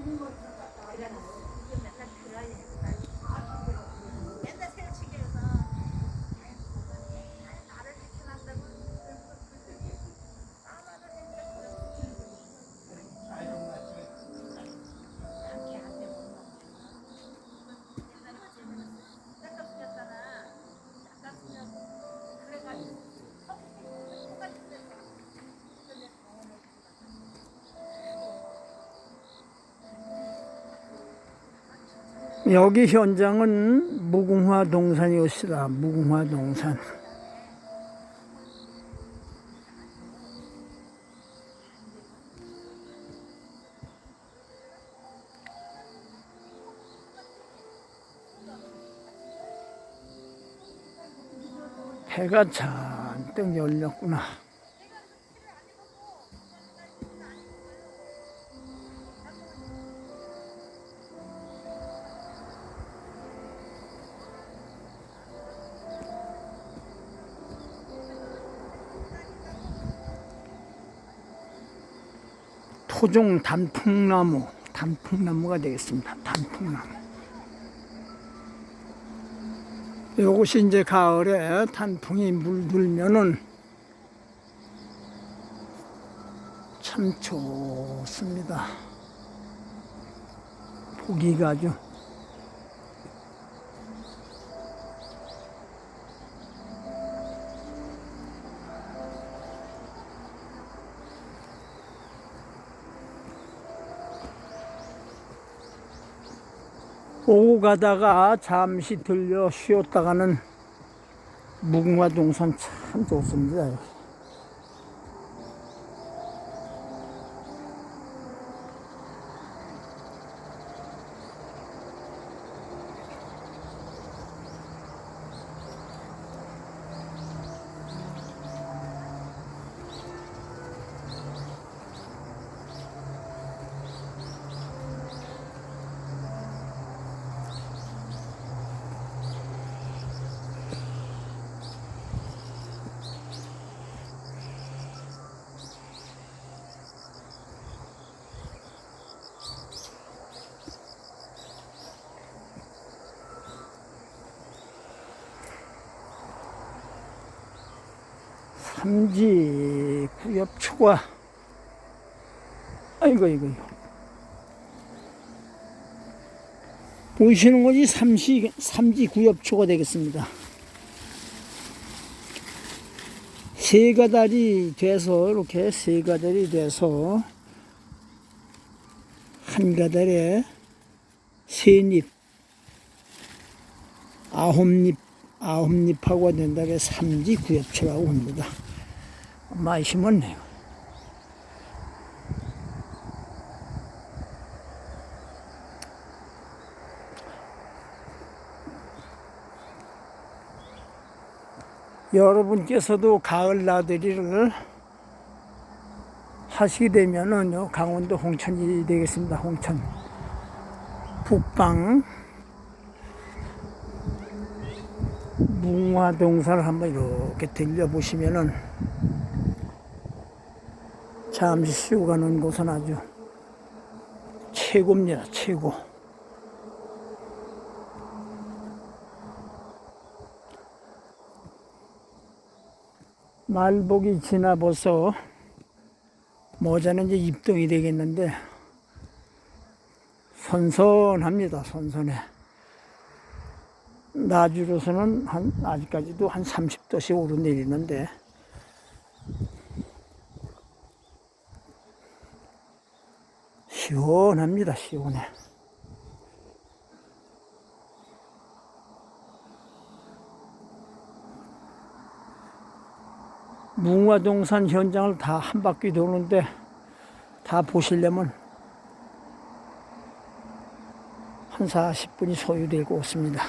그러나이 음. 여기 현장은 무궁화 동산이었습니다. 무궁화 동산. 해가 잔뜩 열렸구나. 토종 단풍나무, 단풍나무가 되겠습니다. 단풍나무. 이것이 이제 가을에 단풍이 물들면은 참 좋습니다. 보기가 아주 오고 가다가 잠시 들려 쉬었다가는 무궁화 동산 참 좋습니다. 삼지 구엽 초과 아이고 이거 보이시는 것이 삼시 삼지 구엽 초가 되겠습니다. 세 가닥이 돼서 이렇게 세 가닥이 돼서 한 가닥에 세 잎, 아홉 잎, 아홉 잎하고 된다고 삼지 구엽초라고 합니다. 많이 심었네요. 여러분께서도 가을 나들이를 하시게 되면은 요 강원도 홍천이 되겠습니다. 홍천 북방 뭉화동산을 한번 이렇게 들려보시면은 잠시 쉬고 가는 곳은 아주 최고입니다. 최고. 말복이 지나버서 모자는 이제 입동이 되겠는데 선선합니다. 선선해. 나주로서는 한 아직까지도 한 30도씩 오르내리는데 시원합니다. 시원해. 뭉화동산 현장을 다 한 바퀴 도는데 다 보시려면 한 40분이 소요되고 있습니다.